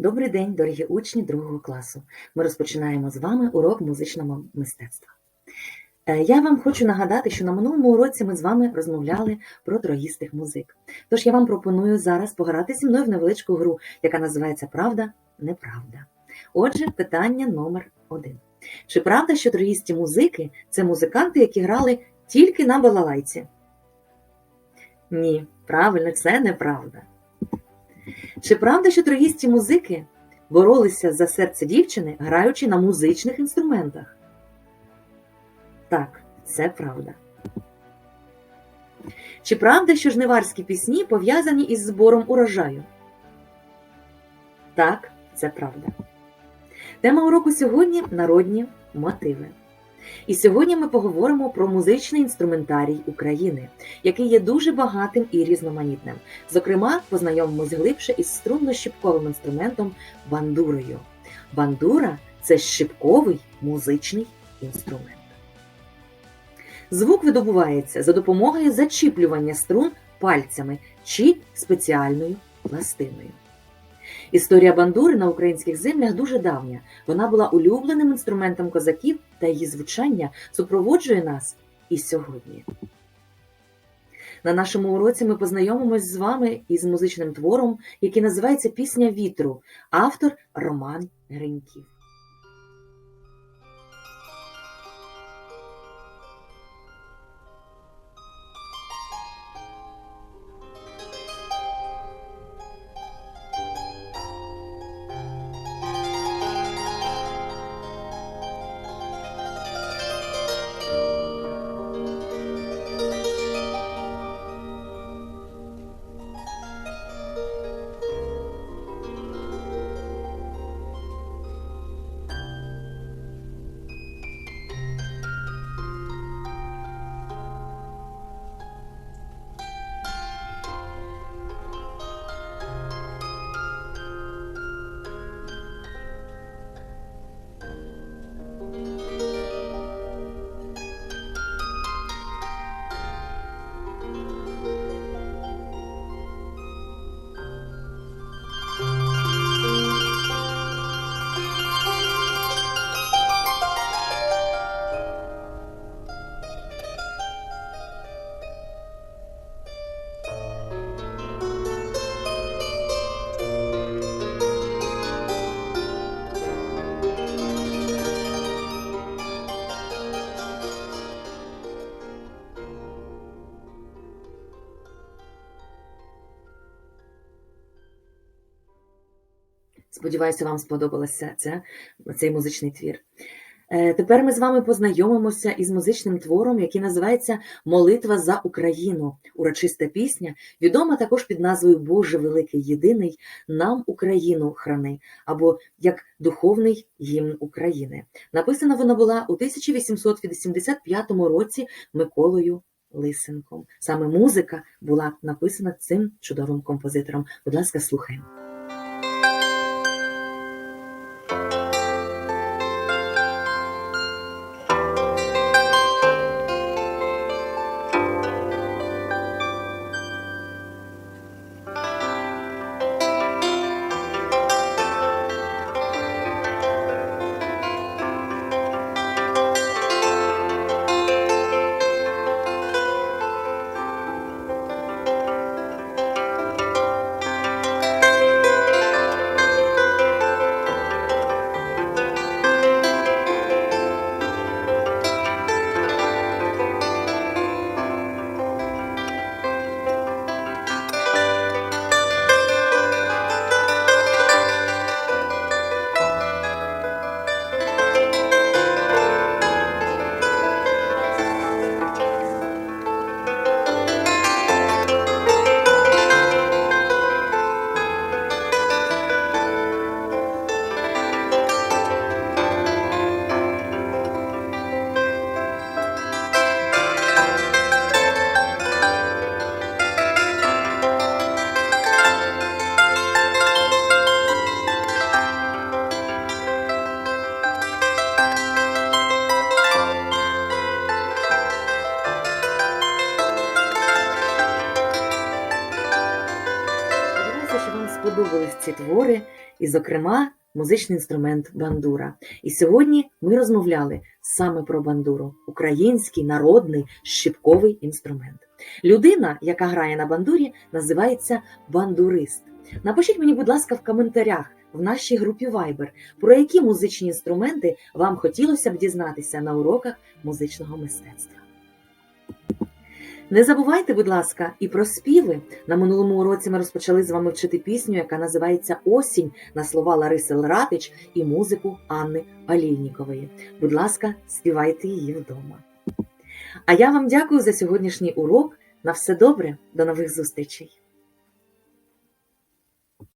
Добрий день, дорогі учні другого класу. Ми розпочинаємо з вами урок музичного мистецтва. Е, Я вам хочу нагадати, що на минулому уроці ми з вами розмовляли про трогістих музик. Тож я вам пропоную зараз пограти зі мною в невеличку гру, яка називається Правда, неправда. Отже, питання номер один. Чи правда, що троїсті музики це музиканти, які грали тільки на балалайці? Ні, правильно, це неправда. Чи правда, що троїсті музики боролися за серце дівчини, граючи на музичних інструментах? Так, це правда. Чи правда, що жниварські пісні пов'язані із збором урожаю? Так, це правда. Тема уроку сьогодні народні мотиви. І сьогодні ми поговоримо про музичний інструментарій України, який є дуже багатим і різноманітним. Зокрема, познайомимось глибше із струнно-щіпковим інструментом бандурою. Бандура це щіпковий музичний інструмент. Звук видобувається за допомогою зачіплювання струн пальцями чи спеціальною пластиною. Історія бандури на українських землях дуже давня. Вона була улюбленим інструментом козаків, та її звучання супроводжує нас і сьогодні. На нашому уроці ми познайомимось з вами із музичним твором, який називається Пісня вітру, автор Роман Гриньків. Сподіваюся, вам сподобалося це, цей музичний твір. Е, Тепер ми з вами познайомимося із музичним твором, який називається Молитва за Україну. Урочиста пісня, відома також під назвою Боже Великий Єдиний, нам Україну храни, або як духовний гімн України. Написана вона була у 1885 році Миколою Лисенком. Саме музика була написана цим чудовим композитором. Будь ласка, слухаємо. Сподобались ці твори, і, зокрема, музичний інструмент бандура. І сьогодні ми розмовляли саме про бандуру український народний щипковий інструмент. Людина, яка грає на бандурі, називається бандурист. Напишіть мені, будь ласка, в коментарях в нашій групі Viber, про які музичні інструменти вам хотілося б дізнатися на уроках музичного мистецтва. Не забувайте, будь ласка, і про співи. На минулому уроці ми розпочали з вами вчити пісню, яка називається Осінь на слова Лариси Лратич і музику Анни Алійнікової. Будь ласка, співайте її вдома. А я вам дякую за сьогоднішній урок. На все добре, до нових зустрічей!